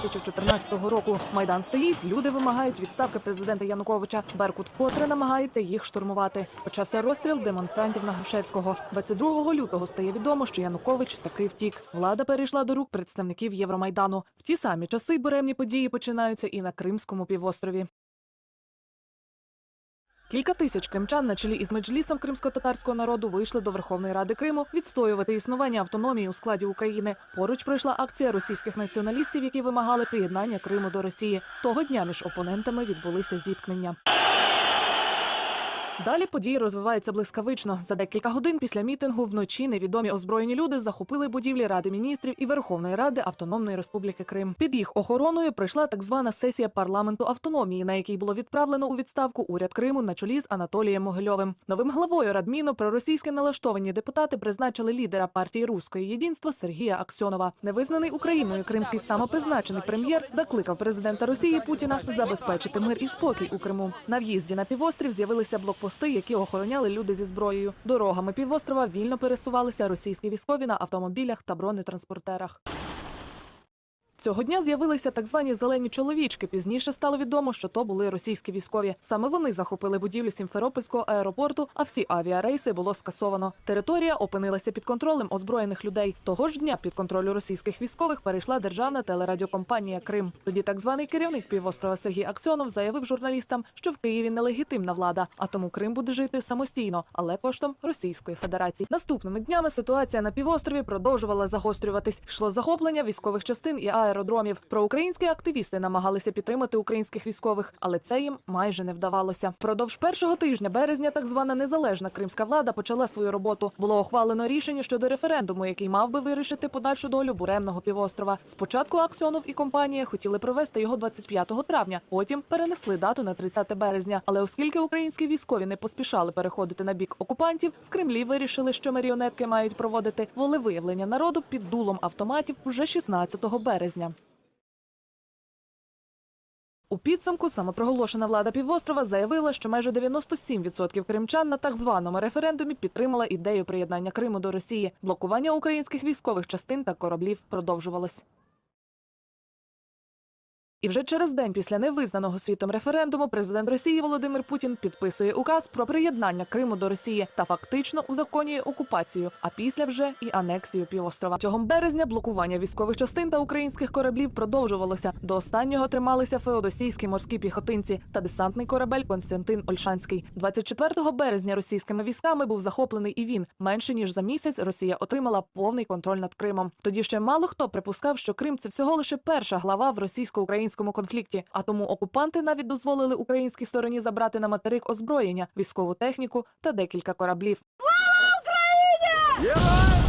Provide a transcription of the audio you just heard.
2014 року. Майдан стоїть, люди вимагають відставки президента Януковича. Беркут вкотре намагається їх штурмувати. Почався розстріл демонстрантів на Грушевського. 22 лютого стає відомо, що Янукович таки втік. Влада перейшла до рук представників Євромайдану. В ті самі часи буремні події починаються і на Кримському півострові. Кілька тисяч кримчан на чолі із меджлісом кримсько-татарського народу вийшли до Верховної Ради Криму відстоювати існування автономії у складі України. Поруч пройшла акція російських націоналістів, які вимагали приєднання Криму до Росії. Того дня між опонентами відбулися зіткнення. Далі події розвиваються блискавично. За декілька годин після мітингу вночі невідомі озброєні люди захопили будівлі Ради міністрів і Верховної Ради Автономної Республіки Крим. Під їх охороною прийшла так звана сесія парламенту автономії, на якій було відправлено у відставку уряд Криму на чолі з Анатолієм Могильовим. Новим главою Радміну проросійське налаштовані депутати призначили лідера партії Руське єдинство Сергія Аксьонова. Невизнаний Україною кримський самопризначений прем'єр закликав президента Росії Путіна забезпечити мир і спокій у Криму. На в'їзді на півострів з'явилися блокпости, які охороняли люди зі зброєю. Дорогами півострова вільно пересувалися російські військові на автомобілях та бронетранспортерах. Цього дня з'явилися так звані зелені чоловічки. Пізніше стало відомо, що то були російські військові. Саме вони захопили будівлю Сімферопольського аеропорту, а всі авіарейси було скасовано. Територія опинилася під контролем озброєних людей. Того ж дня під контролю російських військових перейшла державна телерадіокомпанія Крим. Тоді так званий керівник півострова Сергій Аксьонов заявив журналістам, що в Києві нелегітимна влада, а тому Крим буде жити самостійно, але коштом Російської Федерації. Наступними днями ситуація на півострові продовжувала загострюватись. Йшло захоплення військових частин і аеродромів. Проукраїнські активісти намагалися підтримати українських військових, але це їм майже не вдавалося. Продовж першого тижня березня так звана незалежна кримська влада почала свою роботу. Було ухвалено рішення щодо референдуму, який мав би вирішити подальшу долю буремного півострова. Спочатку Аксьонов і компанія хотіли провести його 25 травня, потім перенесли дату на 30 березня. Але оскільки українські військові не поспішали переходити на бік окупантів, в Кремлі вирішили, що маріонетки мають проводити волевиявлення народу під дулом автоматів вже 16 березня. У підсумку самопроголошена влада півострова заявила, що майже 97% кримчан на так званому референдумі підтримала ідею приєднання Криму до Росії. Блокування українських військових частин та кораблів продовжувалось. І вже через день після невизнаного світом референдуму президент Росії Володимир Путін підписує указ про приєднання Криму до Росії та фактично узаконює окупацію, а після вже і анексію півострова. Цього березня блокування військових частин та українських кораблів продовжувалося. До останнього трималися феодосійські морські піхотинці та десантний корабель Константин Ольшанський. 24 березня російськими військами був захоплений і він. Менше ніж за місяць Росія отримала повний контроль над Кримом. Тоді ще мало хто припускав, що Крим це всього лише перша глава в російсько-українському конфлікті. А тому окупанти навіть дозволили українській стороні забрати на материк озброєння, військову техніку та декілька кораблів. Героям